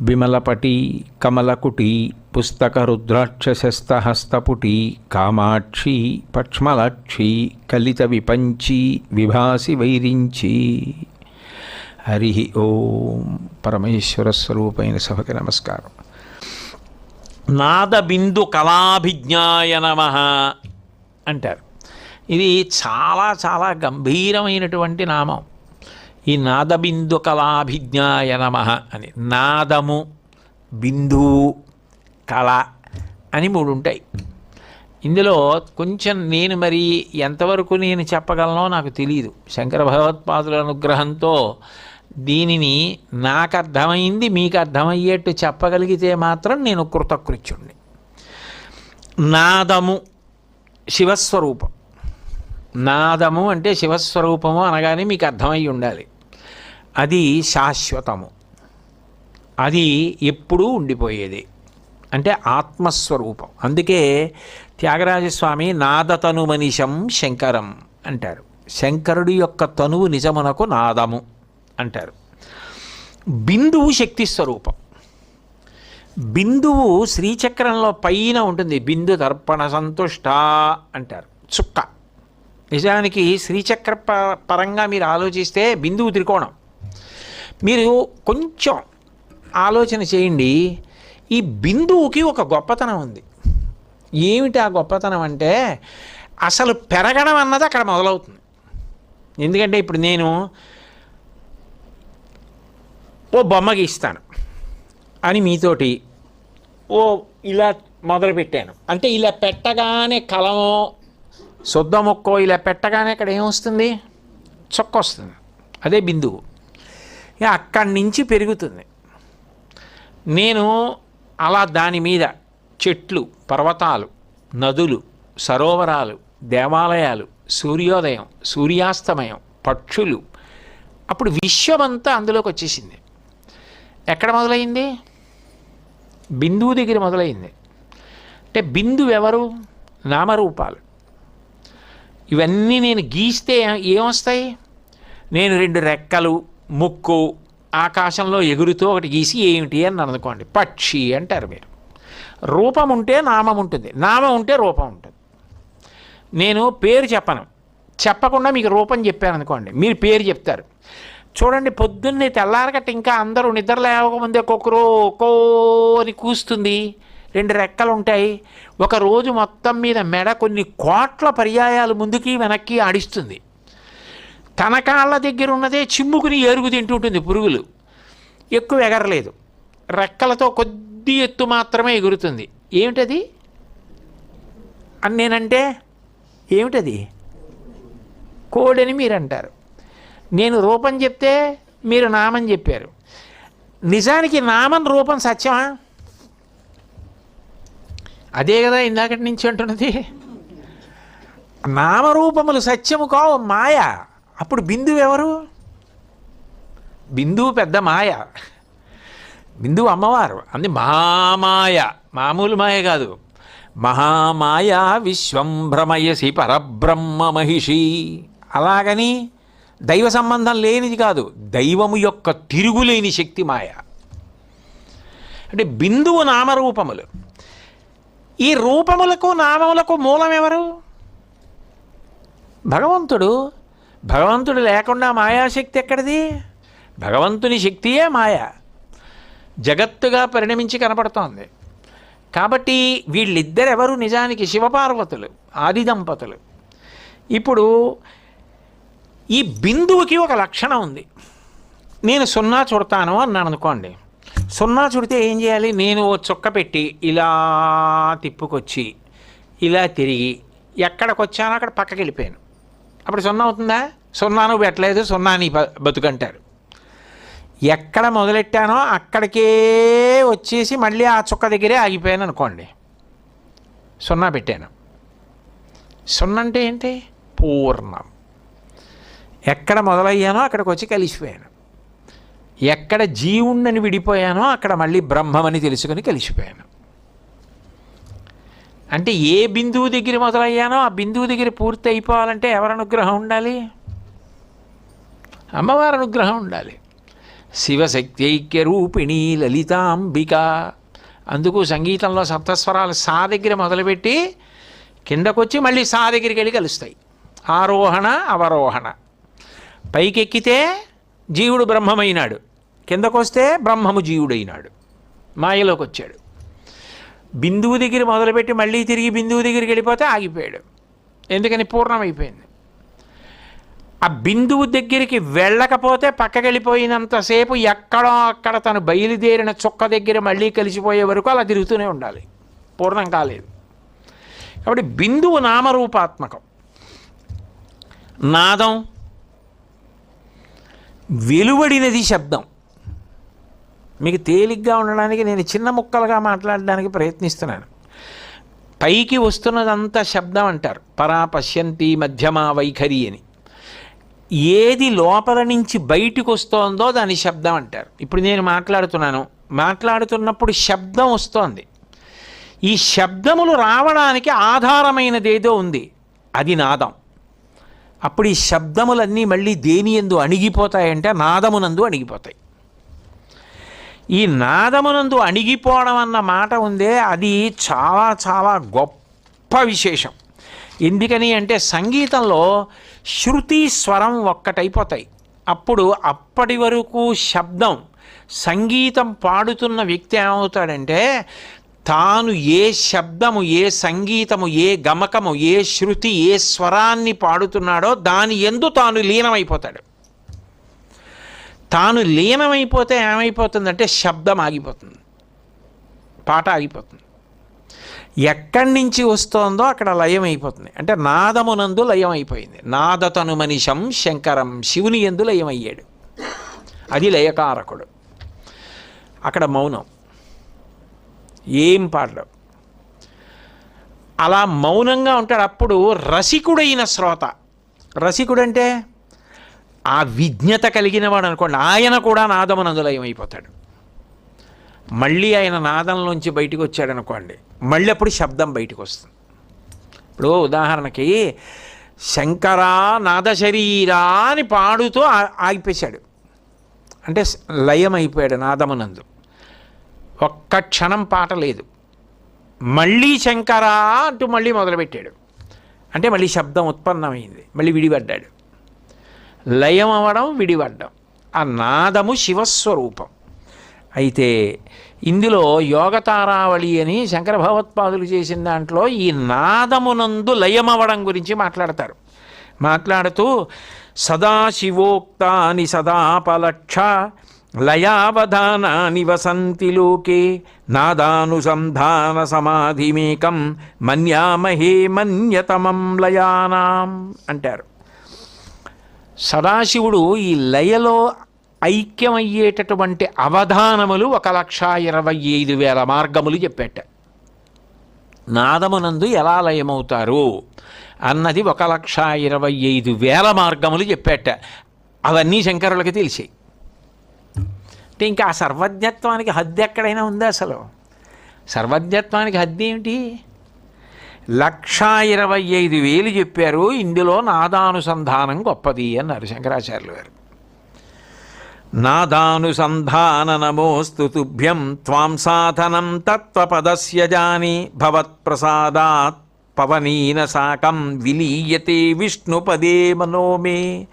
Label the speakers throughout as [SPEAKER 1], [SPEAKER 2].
[SPEAKER 1] విమలపటి కమలకుటి పుస్తకరుద్రాక్షసస్తహస్తపుటి కామాక్షి పక్ష్మలాక్షి కలిత విపంచి విభాసి వైరించి. హరి ఓం పరమేశ్వర స్వరూపైన సభకి నమస్కారం.
[SPEAKER 2] నాదబిందు కళాభిజ్ఞాయ నమ అంటారు. ఇది చాలా చాలా గంభీరమైనటువంటి నామం. ఈ నాదబిందు కళాభిజ్ఞాయ నమ అని. నాదము బిందువు కళ అని మూడు ఉంటాయి. ఇందులో కొంచెం నేను మరి ఎంతవరకు నేను చెప్పగలనో నాకు తెలియదు శంకర భగవత్పాదుల అనుగ్రహంతో దీనిని నాకు అర్థమైంది మీకు అర్థమయ్యేట్టు చెప్పగలిగితే మాత్రం నేను కృతకృత్యుణ్ణి. నాదము శివస్వరూపం. నాదము అంటే శివస్వరూపము అనగానే మీకు అర్థమై ఉండాలి. అది శాశ్వతము. అది ఎప్పుడూ ఉండిపోయేది. అంటే ఆత్మస్వరూపం. అందుకే త్యాగరాజస్వామి నాదతను మనిషం శంకరం అంటారు. శంకరుడి యొక్క తనువు నిజమునకు నాదము అంటారు. బిందువు శక్తి స్వరూపం. బిందువు శ్రీచక్రంలో పైన ఉంటుంది. బిందు దర్పణ సంతుష్ట అంటారు. చుక్క. నిజానికి శ్రీచక్ర పరంగా మీరు ఆలోచిస్తే బిందువు త్రికోణం. మీరు కొంచెం ఆలోచన చేయండి. ఈ బిందువుకి ఒక గొప్పతనం ఉంది. ఏమిటి ఆ గొప్పతనం అంటే అసలు పెరగడం అన్నది అక్కడ మొదలవుతుంది. ఎందుకంటే ఇప్పుడు నేను ఓ బొమ్మ గీస్తాను. అని మీతోటి ఓ ఇలా మొదలు పెట్టాను అంటే ఇలా పెట్టగానే కలమో శుద్ధ మొక్కో ఇలా పెట్టగానే అక్కడ ఏమొస్తుంది చొక్క వస్తుంది. అదే బిందువు. ఇక అక్కడి నుంచి పెరుగుతుంది. నేను అలా దాని మీద చెట్లు పర్వతాలు నదులు సరోవరాలు దేవాలయాలు సూర్యోదయం సూర్యాస్తమయం పక్షులు అప్పుడు విశ్వమంతా అందులోకి వచ్చేసింది. ఎక్కడ మొదలైంది? బిందువు దగ్గర మొదలైంది. అంటే బిందువు ఎవరు? నామరూపాలు. ఇవన్నీ నేను గీస్తే ఏమొస్తాయి? నేను రెండు రెక్కలు ముక్కు ఆకాశంలో ఎగురుతూ ఒకటి గీసి ఏమిటి అని అనుకోండి పక్షి అంటారు మీరు. రూపం ఉంటే నామం ఉంటుంది. నామం ఉంటే రూపం ఉంటుంది. నేను పేరు చెప్పను. చెప్పకుండా మీకు రూపం చెప్పాను అనుకోండి మీరు పేరు చెప్తారు. చూడండి పొద్దున్నే తెల్లారగట్ట ఇంకా అందరూ నిద్ర లేవకముందే ఒక్కొక్కరు కో అని కూస్తుంది. రెండు రెక్కలు ఉంటాయి. ఒక రోజు మొత్తం మీద మెడ కొన్ని కోట్ల పర్యాయాలు ముందుకి వెనక్కి ఆడిస్తుంది తన కాళ్ళ దగ్గర ఉన్నదే చిమ్ముకుని ఏరుగు తింటుంటుంది పురుగులు. ఎక్కువ ఎగరలేదు. రెక్కలతో కొద్ది ఎత్తు మాత్రమే ఎగురుతుంది. ఏమిటది? అని నేనంటే ఏమిటది? కోడని మీరు అంటారు నేను రూపం చెప్తే మీరు నామం చెప్పారు. నిజానికి నామం రూపం సత్యమా? అదే కదా ఇందాకటి నుంచి అంటున్నది. నామరూపములు సత్యము కావు మాయ? అప్పుడు బిందువు ఎవరు? బిందువు పెద్ద మాయ. బిందువు అమ్మవారు. అంది మహామాయ. మామూలు మాయ కాదు. మహామాయా విశ్వం భ్రమయసి పరబ్రహ్మ మహిషి. అలాగని దైవ సంబంధం లేనిది కాదు. దైవము యొక్క తిరుగులేని శక్తి మాయ. అంటే బిందువు నామరూపములు. ఈ రూపములకు నామములకు మూలం ఎవరు? భగవంతుడు భగవంతుడు లేకుండా మాయాశక్తి ఎక్కడిది? భగవంతుని శక్తియే మాయ. జగత్తుగా పరిణమించి కనపడుతోంది. కాబట్టి వీళ్ళిద్దరెవరు నిజానికి శివపార్వతులు ఆది దంపతులు ఇప్పుడు ఈ బిందువుకి ఒక లక్షణం ఉంది. నేను సున్నా చుడతాను అన్నాను అనుకోండి. సున్నా చుడితే ఏం చేయాలి? నేను ఓ చుక్క పెట్టి ఇలా తిప్పుకొచ్చి ఇలా తిరిగి ఎక్కడికి వచ్చానో అక్కడ పక్కకి వెళ్ళిపోయాను. అప్పుడు సున్నా అవుతుందా? సున్నాను పెట్టలేదు సున్నా నీ బతుకంటారు. ఎక్కడ మొదలెట్టానో అక్కడికే వచ్చేసి మళ్ళీ ఆ చుక్క దగ్గరే ఆగిపోయాను అనుకోండి. సున్నా పెట్టాను. సున్నా అంటే ఏంటి? పూర్ణం. ఎక్కడ మొదలయ్యానో అక్కడికి వచ్చి కలిసిపోయాను. ఎక్కడ జీవుణ్ణని విడిపోయానో అక్కడ మళ్ళీ బ్రహ్మమని తెలుసుకొని కలిసిపోయాను. అంటే ఏ బిందువు దగ్గర మొదలయ్యానో ఆ బిందువు దగ్గర పూర్తి అయిపోవాలంటే ఎవరి అనుగ్రహం ఉండాలి? అమ్మవారి అనుగ్రహం ఉండాలి. శివశక్తి రూపిణి లలితాంబిక. అందుకు సంగీతంలో సప్తస్వరాలు సా దగ్గర మొదలుపెట్టి కిందకొచ్చి మళ్ళీ సా దగ్గరికి వెళ్ళి కలుస్తాయి. ఆరోహణ అవరోహణ. పైకెక్కితే జీవుడు బ్రహ్మమైనాడు. కిందకొస్తే బ్రహ్మము జీవుడైనాడు. మాయలోకి వచ్చాడు బిందువు దగ్గర మొదలుపెట్టి మళ్ళీ తిరిగి బిందువు దగ్గరికి వెళ్ళిపోతే ఆగిపోయాడు. ఎందుకని? పూర్ణమైపోయింది. ఆ బిందువు దగ్గరికి వెళ్ళకపోతే పక్కకి వెళ్ళిపోయినంతసేపు ఎక్కడో అక్కడ తను బయలుదేరిన చుక్క దగ్గర మళ్ళీ కలిసిపోయే వరకు అలా తిరుగుతూనే ఉండాలి. పూర్ణం కాలేదు. కాబట్టి బిందువు నామరూపాత్మకం. నాదం వెలువడినది శబ్దం. మీకు తేలిగ్గా ఉండడానికి నేను చిన్న ముక్కలుగా మాట్లాడడానికి ప్రయత్నిస్తున్నాను. పైకి వస్తున్నదంతా శబ్దం అంటారు. పరా పశ్యంతి మధ్యమా వైఖరి అని. ఏది లోపల నుంచి బయటికి వస్తోందో దాని శబ్దం అంటారు. ఇప్పుడు నేను మాట్లాడుతున్నాను. మాట్లాడుతున్నప్పుడు శబ్దం వస్తోంది. ఈ శబ్దములు రావడానికి ఆధారమైనది ఏదో ఉంది. అది నాదం. అప్పుడు ఈ శబ్దములన్నీ మళ్ళీ దేని ఎందు అణిగిపోతాయంటే నాదమునందు అణిగిపోతాయి. ఈ నాదమునందు అణిగిపోవడం అన్న మాట ఉందే అది చాలా చాలా గొప్ప విశేషం. ఎందుకని అంటే సంగీతంలో శృతి స్వరం ఒక్కటైపోతాయి. అప్పుడు అప్పటి వరకు శబ్దం సంగీతం పాడుతున్న వ్యక్తి ఏమవుతాడంటే తాను ఏ శబ్దము ఏ సంగీతము ఏ గమకము ఏ శృతి ఏ స్వరాన్ని పాడుతున్నాడో దాని ఎందు తాను లీనమైపోతాడు. తాను లీనమైపోతే ఏమైపోతుందంటే శబ్దం ఆగిపోతుంది. పాట ఆగిపోతుంది. ఎక్కడి నుంచి వస్తోందో అక్కడ లయం అయిపోతుంది అంటే నాదమునందు లయం అయిపోయింది నాదతను మనిషం శంకరం శివుని ఎందు లయం అయ్యాడు అది లయకారకుడు. అక్కడ మౌనం. ఏం పాడలేవు అలా మౌనంగా ఉంటాడు. అప్పుడు రసికుడైన శ్రోత. రసికుడంటే? ఆ విజ్ఞత కలిగిన వాడు అనుకోండి ఆయన కూడా నాదమునందు లయం అయిపోతాడు. మళ్ళీ ఆయన నాదంలోంచి బయటకు వచ్చాడనుకోండి మళ్ళీ అప్పుడు శబ్దం బయటకు వస్తుంది. ఇప్పుడు ఉదాహరణకి శంకరా నాద శరీరా అని పాడుతూ ఆగిపేశాడు. అంటే లయం అయిపోయాడు నాదమునందు. ఒక్క క్షణం పాట లేదు. మళ్ళీ శంకరా అంటూ మళ్ళీ మొదలుపెట్టాడు. అంటే మళ్ళీ శబ్దం ఉత్పన్నమైంది మళ్ళీ విడిపడ్డాడు. లయం అవడం విడివడ్డం ఆ నాదము శివస్వరూపం. అయితే ఇందులో యోగతారావళి అని శంకర భగవత్పాదులు చేసిన దాంట్లో ఈ నాదమునందు లయమవడం గురించి మాట్లాడతారు. మాట్లాడుతూ సదాశివోక్తాని సదాపలక్ష లయావధానాని వసంతి లోకే నాదానుసంధాన సమాధిమేకం మన్యామహే మన్యతమం లయానాం అంటారు. సదాశివుడు ఈ లయలో ఐక్యమయ్యేటటువంటి అవధానములు ఒక లక్ష ఇరవై ఐదు వేల మార్గములు చెప్పేట. నాదమునందు ఎలా లయమవుతారు అన్నది ఒక లక్ష ఇరవై ఐదు వేల మార్గములు చెప్పేట. అవన్నీ శంకరులకి తెలిసాయి అంటే ఇంకా ఆ సర్వజ్ఞత్వానికి హద్దు ఎక్కడైనా ఉందా అసలు? సర్వజ్ఞత్వానికి హద్దు ఏమిటి? లక్షా ఇరవై ఐదు వేలు చెప్పారు. ఇందులో నాదానుసంధానం గొప్పది అన్నారు శంకరాచార్యులు గారు. నాదానుసంధాన నమోస్తు తుభ్యం త్వాం సాధనం తత్వపదస్య జాని భవత్ప్రసాదాత్ పవనీన సాకం విలీయతే విష్ణుపదే మనోమే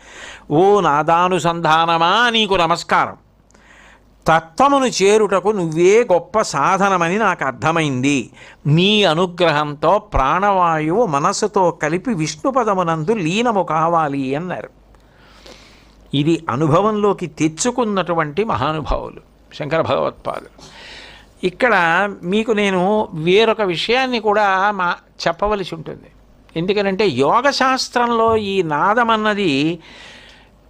[SPEAKER 2] ఓ నాదానుసంధానమా నీకు నమస్కారం. తత్వమును చేరుటకు నువ్వే గొప్ప సాధనమని నాకు అర్థమైంది. నీ అనుగ్రహంతో ప్రాణవాయువు మనస్సుతో కలిపి విష్ణుపదమునందు లీనము కావాలి అన్నారు. ఇది అనుభవంలోకి తెచ్చుకున్నటువంటి మహానుభావులు శంకర భగవత్పాదులు. ఇక్కడ మీకు నేను వేరొక విషయాన్ని కూడా మా చెప్పవలసి ఉంటుంది. ఎందుకనంటే యోగ శాస్త్రంలో ఈ నాదం అన్నది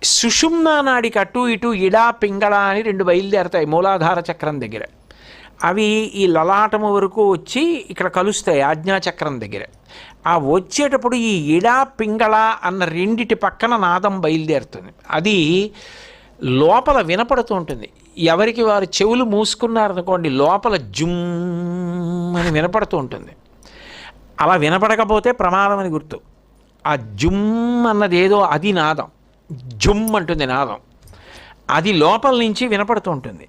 [SPEAKER 2] సుషుమ్నా నాడికి అటు ఇటు ఇడా పింగళ అని రెండు బయలుదేరతాయి మూలాధార చక్రం దగ్గర. అవి ఈ లలాటము వరకు వచ్చి ఇక్కడ కలుస్తాయి ఆజ్ఞాచక్రం దగ్గర. ఆ వచ్చేటప్పుడు ఈ ఇడా పింగళ అన్న రెండిటి పక్కన నాదం బయలుదేరుతుంది. అది లోపల వినపడుతూ ఉంటుంది. ఎవరికి వారు చెవులు మూసుకున్నారనుకోండి లోపల జుమ్ అని వినపడుతూ ఉంటుంది. అలా వినపడకపోతే ప్రమాదం అని గుర్తు. ఆ జుమ్ అన్నది ఏదో అది నాదం జుమ్ అంటుంది నాదం. అది లోపల నుంచి వినపడుతూ ఉంటుంది.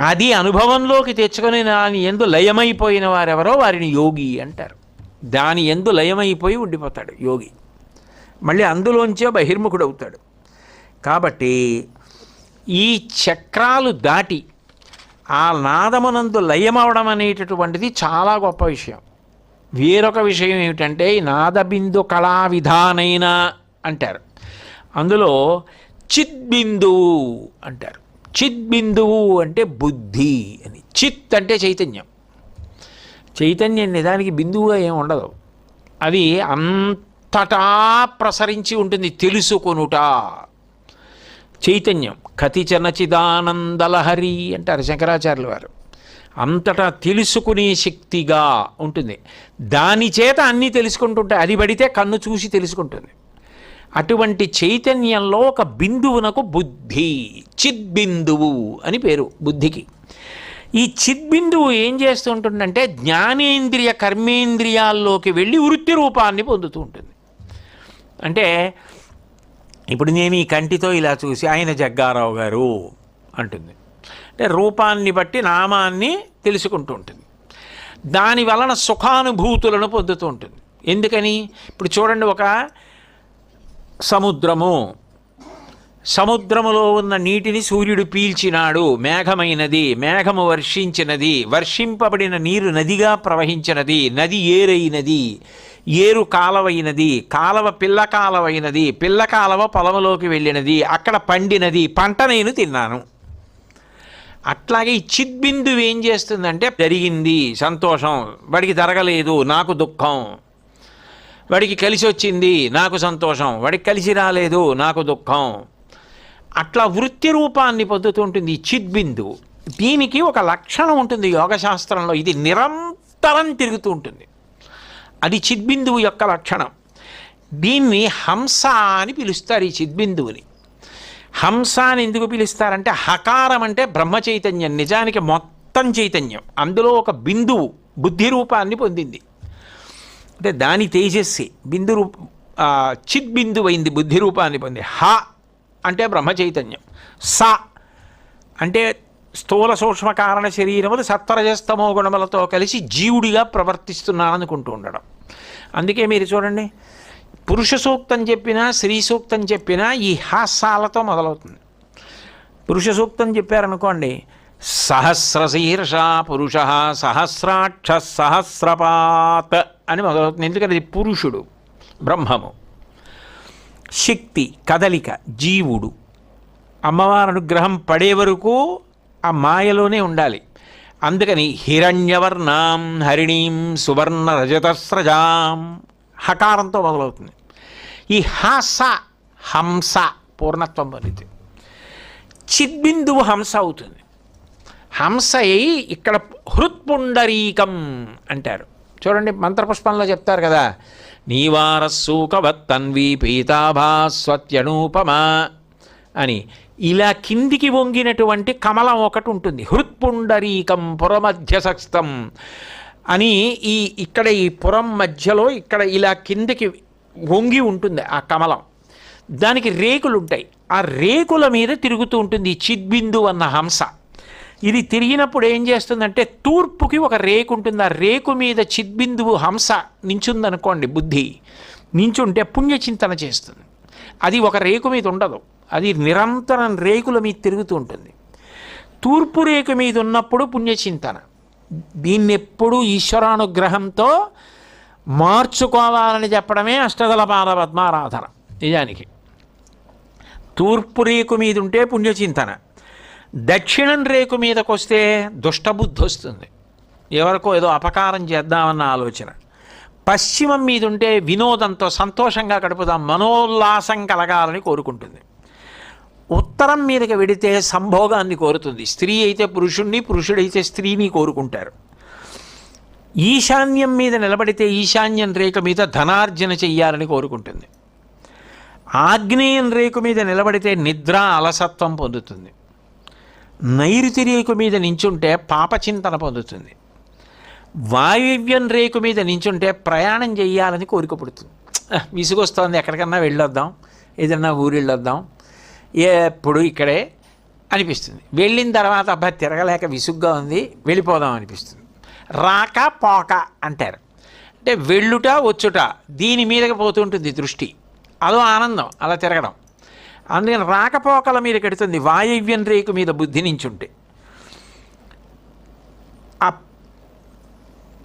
[SPEAKER 2] అది అనుభవంలోకి తెచ్చుకొని దాని ఎందు లయమైపోయిన వారెవరో వారిని యోగి అంటారు. దాని ఎందు లయమైపోయి ఉండిపోతాడు యోగి. మళ్ళీ అందులోంచే బహిర్ముఖుడు అవుతాడు కాబట్టి ఈ చక్రాలు దాటి ఆ నాదమునందు లయమవడం అనేటటువంటిది చాలా గొప్ప విషయం. వేరొక విషయం ఏమిటంటే నాదబిందు కళా విధానైన అంటారు. అందులో చిద్బిందువు అంటారు. చిద్బిందువు అంటే బుద్ధి అని. చిత్ అంటే చైతన్యం. చైతన్యం నిజానికి బిందువుగా ఏమి ఉండదు. అది అంతటా ప్రసరించి ఉంటుంది తెలుసుకొనుట. చైతన్యం. కతిచనచిదానందలహరి అంటారు శంకరాచార్యుల వారు. అంతటా తెలుసుకునే శక్తిగా ఉంటుంది. దాని చేత అన్నీ తెలుసుకుంటుంటాయి. అది పడితే కన్ను చూసి తెలుసుకుంటుంది. అటువంటి చైతన్యంలో ఒక బిందువునకు బుద్ధి చిద్బిందువు అని పేరు బుద్ధికి. ఈ చిద్బిందువు ఏం చేస్తుంటుందంటే జ్ఞానేంద్రియ కర్మేంద్రియాల్లోకి వెళ్ళి వృత్తి రూపాన్ని పొందుతూ ఉంటుంది. అంటే ఇప్పుడు నేను ఈ కంటితో ఇలా చూసి ఆయన జగ్గారావు గారు అంటుంది. అంటే రూపాన్ని బట్టి నామాన్ని తెలుసుకుంటూ ఉంటుంది. దాని వలన సుఖానుభూతులను పొందుతూ ఉంటుంది. ఎందుకని? ఇప్పుడు చూడండి ఒక సముద్రము. సముద్రములో ఉన్న నీటిని సూర్యుడు పీల్చినాడు. మేఘమైనది మేఘము వర్షించినది వర్షింపబడిన నీరు నదిగా ప్రవహించినది నది ఏరైనది ఏరు కాలవైనది కాలవ పిల్ల కాలవైనది పిల్ల కాలవ పొలములోకి వెళ్ళినది అక్కడ పండినది పంట నేను తిన్నాను. అట్లాగే ఈ చిద్బిందు ఏం చేస్తుందంటే జరిగింది సంతోషం వాడికి జరగలేదు నాకు దుఃఖం. వాడికి కలిసి వచ్చింది నాకు సంతోషం. వాడికి కలిసి రాలేదు నాకు దుఃఖం. అట్లా వృత్తి రూపాన్ని పొందుతుంటుంది ఈ చిద్బిందు. దీనికి ఒక లక్షణం ఉంటుంది యోగశాస్త్రంలో. ఇది నిరంతరం తిరుగుతూ ఉంటుంది. అది చిద్బిందువు యొక్క లక్షణం. దీన్ని హంస అని పిలుస్తారు ఈ చిద్బిందువుని. హంస అని ఎందుకు పిలుస్తారంటే హకారం అంటే బ్రహ్మ చైతన్యం నిజానికి మొత్తం చైతన్యం. అందులో ఒక బిందువు బుద్ధి రూపాన్ని పొందింది. అంటే దాని తేజస్సి. బిందు రూప చిత్ చిద్బిందువు అయింది బుద్ధి రూపాన్ని పొంది. హ అంటే బ్రహ్మ చైతన్యం. స అంటే స్థూల సూక్ష్మ కారణ శరీరములు సత్వరజస్తమో గుణములతో కలిసి జీవుడిగా ప్రవర్తిస్తున్నాననుకుంటూ ఉండడం. అందుకే మీరు చూడండి పురుష సూక్తం చెప్పినా స్త్రీ సూక్తం చెప్పినా ఈ హాసాలతో మొదలవుతుంది. పురుష సూక్తం చెప్పారనుకోండి సహస్రశీర్ష పురుష సహస్రాక్ష సహస్రపాత్ అని మొదలవుతుంది ఎందుకంటే ఇది పురుషుడు బ్రహ్మము. శక్తి కదలిక జీవుడు. అమ్మవారి అనుగ్రహం పడే వరకు ఆ మాయలోనే ఉండాలి. అందుకని హిరణ్యవర్ణాం హరిణీం సువర్ణ రజతస్రజాం హకారంతో మొదలవుతుంది. ఈ హస హంస పూర్ణత్వం పొందితే. చిద్బిందువు హంస అవుతుంది. హంసై ఇక్కడ హృత్పుండరీకం అంటారు. చూడండి మంత్రపుష్పంలో చెప్తారు కదా నీవారూకవత్తన్వీ పీతాభా స్వత్యనూపమా అని. ఇలా కిందికి వంగినటువంటి కమలం ఒకటి ఉంటుంది హృత్పుండరీకం పురమధ్యసక్తం అని ఈ ఇక్కడ ఈ పురం మధ్యలో ఇక్కడ ఇలా కిందికి వంగి ఉంటుంది ఆ కమలం. దానికి రేకులు ఉంటాయి ఆ రేకుల మీద తిరుగుతూ ఉంటుంది చిద్బిందు అన్న హంస. ఇది తిరిగినప్పుడు ఏం చేస్తుందంటే తూర్పుకి ఒక రేకు ఉంటుంది. ఆ రేకు మీద చిద్బిందువు హంస నించుందనుకోండి బుద్ధి. నించుంటే పుణ్యచింతన చేస్తుంది. అది ఒక రేకు మీద ఉండదు. అది నిరంతరం రేకుల మీద తిరుగుతూ ఉంటుంది. తూర్పు రేకు మీద ఉన్నప్పుడు పుణ్యచింతన. దీన్ని ఎప్పుడూ ఈశ్వరానుగ్రహంతో మార్చుకోవాలని చెప్పడమే అష్టదల పాద పద్మారాధన. నిజానికి తూర్పు రేకు మీద ఉంటే పుణ్యచింతన. దక్షిణం రేకు మీదకొస్తే దుష్టబుద్ధి వస్తుంది ఎవరికో ఏదో అపకారం చేద్దామన్న ఆలోచన. పశ్చిమం మీద ఉంటే వినోదంతో సంతోషంగా గడుపుదాం మనోల్లాసం కలగాలని కోరుకుంటుంది. ఉత్తరం మీదకి వెడితే సంభోగాన్ని కోరుతుంది. స్త్రీ అయితే పురుషుణ్ణి పురుషుడైతే స్త్రీని కోరుకుంటారు. ఈశాన్యం మీద నిలబడితే ఈశాన్యం రేఖ మీద ధనార్జన చెయ్యాలని కోరుకుంటుంది. ఆగ్నేయం రేకు మీద నిలబడితే నిద్ర అలసత్వం పొందుతుంది. నైరుతి రేకు మీద నించుంటే పాపచింతన పొందుతుంది. వాయువ్యం రేకు మీద నించుంటే ప్రయాణం చేయాలని కోరిక పుడుతుంది. విసుగొస్తోంది ఎక్కడికన్నా వెళ్ళొద్దాం ఏదన్నా ఊరు వెళ్ళొద్దాం ఎప్పుడు ఇక్కడే అనిపిస్తుంది. వెళ్ళిన తర్వాత అబ్బా తిరగలేక విసుగ్గా ఉంది వెళ్ళిపోదాం అనిపిస్తుంది. రాక పోక అంటారు. అంటే వెళ్ళుట వచ్చుట దీని మీదకి పోతుంటుంది దృష్టి. అదో ఆనందం అలా తిరగడం. అందుకని రాకపోకల మీద కడుతుంది వాయవ్యం రేకు మీద బుద్ధి నించుంటే. ఆ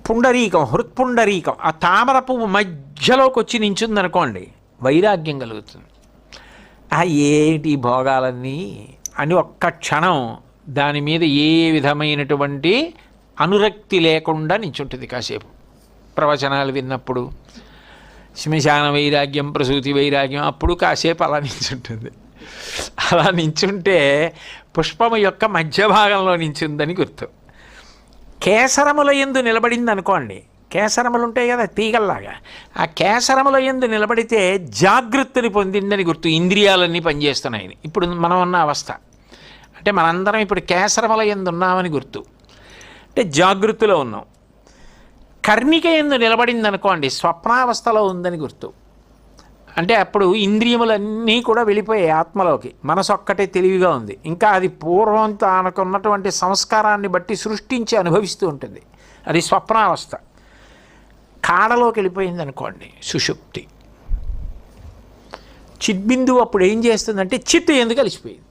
[SPEAKER 2] పుండరీకం హృత్పుండరీకం ఆ తామర పువ్వు మధ్యలోకి వచ్చి నించుందనుకోండి వైరాగ్యం కలుగుతుంది. ఆ ఏంటి భోగాలన్నీ అని ఒక్క క్షణం దాని మీద ఏ విధమైనటువంటి అనురక్తి లేకుండా నించుంటుంది కాసేపు. ప్రవచనాలు విన్నప్పుడు శ్మశాన వైరాగ్యం ప్రసూతి వైరాగ్యం అప్పుడు కాసేపు అలా నించుంటుంది. అలా నించుంటే పుష్పము యొక్క మధ్య భాగంలో నించుందని గుర్తు. కేసరముల ఎందు నిలబడింది అనుకోండి కేసరములు ఉంటాయి కదా తీగల్లాగా ఆ కేసరముల ఎందు నిలబడితే జాగృతిని పొందిందని గుర్తు ఇంద్రియాలన్నీ పనిచేస్తున్నాయని ఇప్పుడు మనం ఉన్న అవస్థ. అంటే మనందరం ఇప్పుడు కేసరముల ఎందు ఉన్నామని గుర్తు. అంటే జాగృతిలో ఉన్నాం. కర్ణిక ఎందు నిలబడింది అనుకోండి స్వప్నావస్థలో ఉందని గుర్తు. అంటే అప్పుడు ఇంద్రియములన్నీ కూడా వెళ్ళిపోయాయి ఆత్మలోకి. మనసు ఒక్కటే తెలివిగా ఉంది. ఇంకా అది పూర్వం తనకున్నటువంటి సంస్కారాన్ని బట్టి సృష్టించి అనుభవిస్తూ ఉంటుంది. అది స్వప్నావస్థ. కాడలోకి వెళ్ళిపోయింది అనుకోండి సుషుప్తి. చిద్బిందు అప్పుడు ఏం చేస్తుందంటే చిత్ ఎందుకు కలిసిపోయింది.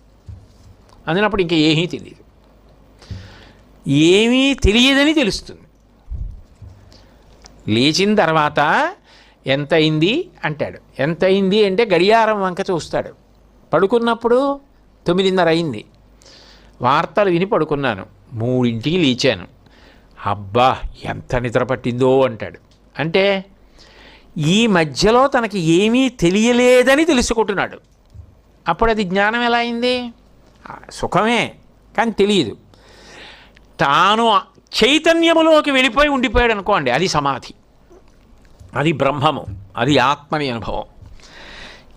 [SPEAKER 2] అందినప్పుడు ఇంకా ఏమీ తెలియదు. ఏమీ తెలియదని తెలుస్తుంది. లేచిన తర్వాత ఎంత అయింది అంటాడు. ఎంతయింది అంటే గడియారం వంక చూస్తాడు. పడుకున్నప్పుడు తొమ్మిదిన్నర అయింది వార్తలు విని పడుకున్నాను. మూడింటికి లేచాను. అబ్బా ఎంత నిద్ర పట్టిందో అంటాడు. అంటే ఈ మధ్యలో తనకి ఏమీ తెలియలేదని తెలుసుకుంటున్నాడు. అప్పుడు అది జ్ఞానం ఎలా అయింది? సుఖమే కానీ తెలియదు తాను చైతన్యములోకి వెళ్ళిపోయి ఉండిపోయాడు అనుకోండి అది సమాధి. అది బ్రహ్మము అది ఆత్మని అనుభవం.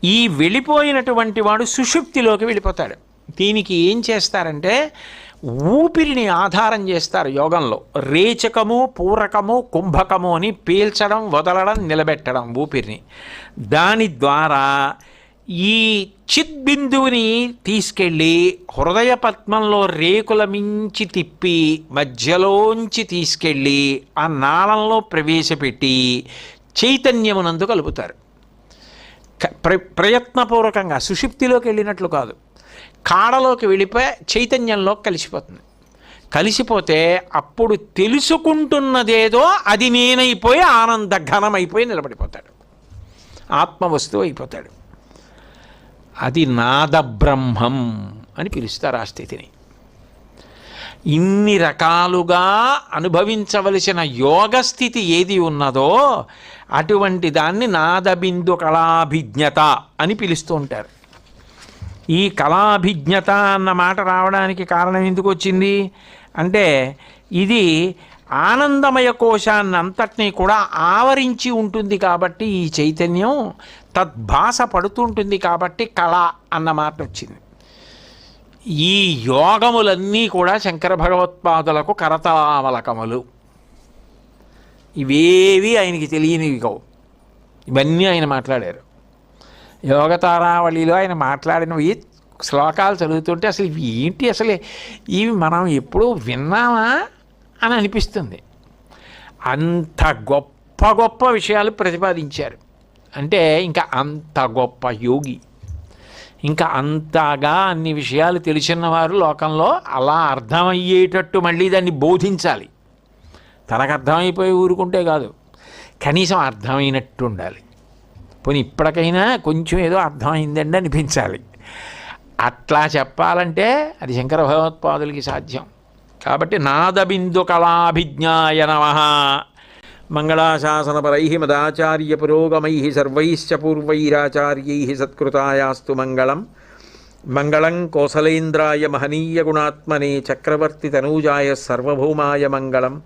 [SPEAKER 2] ఈ వెళ్ళిపోయినటువంటి వాడు సుషుప్తిలోకి వెళ్ళిపోతాడు. దీనికి ఏం చేస్తారంటే ఊపిరిని ఆధారం చేస్తారు యోగంలో. రేచకము పూరకము కుంభకము అని పీల్చడం వదలడం నిలబెట్టడం ఊపిరిని. దాని ద్వారా ఈ చిద్బిందువుని తీసుకెళ్ళి హృదయ పద్మంలో రేకుల మించి తిప్పి మధ్యలోంచి తీసుకెళ్ళి ఆ నాళంలో ప్రవేశపెట్టి చైతన్యమునందు కలుపుతారు. ప్ర ప్రయత్నపూర్వకంగా సుషుప్తిలోకి వెళ్ళినట్లు కాదు. కాడలోకి వెళ్ళిపోయి చైతన్యంలోకి కలిసిపోతుంది. కలిసిపోతే అప్పుడు తెలుసుకుంటున్నదేదో అది నేనైపోయి ఆనంద ఘనమైపోయి నిలబడిపోతాడు. ఆత్మవస్తువు అయిపోతాడు. అది నాద బ్రహ్మం అని పిలుస్తారు ఆ స్థితిని. ఇన్ని రకాలుగా అనుభవించవలసిన యోగ స్థితి ఏది ఉన్నదో అటువంటి దాన్ని నాదబిందు కళాభిజ్ఞత అని పిలుస్తూ ఉంటారు. ఈ కళాభిజ్ఞత అన్న మాట రావడానికి కారణం ఎందుకు వచ్చింది? అంటే ఇది ఆనందమయ కోశాన్ని అంతటినీ కూడా ఆవరించి ఉంటుంది కాబట్టి ఈ చైతన్యం తద్భాస పడుతుంటుంది కాబట్టి కళ అన్న మాట వచ్చింది. ఈ యోగములన్నీ కూడా శంకర భగవత్పాదులకు కరతలామలకములు ఇవేవి ఆయనకి తెలియనివి కావు. ఇవన్నీ ఆయన మాట్లాడారు. యోగతారావళిలో ఆయన మాట్లాడినవి శ్లోకాలు చదువుతుంటే అసలు ఇవి ఏంటి అసలు? ఇవి మనం ఎప్పుడూ విన్నామా అని అనిపిస్తుంది. అంత గొప్ప గొప్ప విషయాలు ప్రతిపాదించారు. అంటే ఇంకా అంత గొప్ప యోగి. ఇంకా అంతగా అన్ని విషయాలు తెలిసిన వారు లోకంలో అలా అర్థమయ్యేటట్టు మళ్ళీ దాన్ని బోధించాలి. తనకు అర్థమైపోయి ఊరుకుంటే కాదు. కనీసం అర్థమైనట్టు ఉండాలి. పోనీ ఇప్పటికైనా కొంచెం ఏదో అర్థమైందండి అనిపించాలి. అట్లా చెప్పాలంటే అది శంకర భగవత్పాదులకి సాధ్యం. కాబట్టి నాదబిందు కళాభిజ్ఞాయ నమ. మంగళాశాసనపరై మదాచార్యపురోగమై సర్వైశ్చ పూర్వైరాచార్యై సత్కృతాయాస్తు మంగళం. మంగళం కోసలేంద్రాయ మహనీయ గుణాత్మనే చక్రవర్తి తనూజాయ సర్వభౌమాయ మంగళం.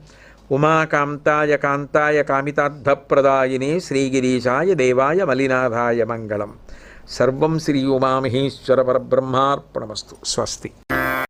[SPEAKER 2] ఉమాకాంతాయ కాంతాయ కామితార్థప్రదాయినే శ్రీగిరీశాయ దేవాయ మలినాథాయ మంగళం. సర్వం శ్రీ ఉమామహేశ్వర పరబ్రహ్మార్పణమస్తు. స్వస్తి.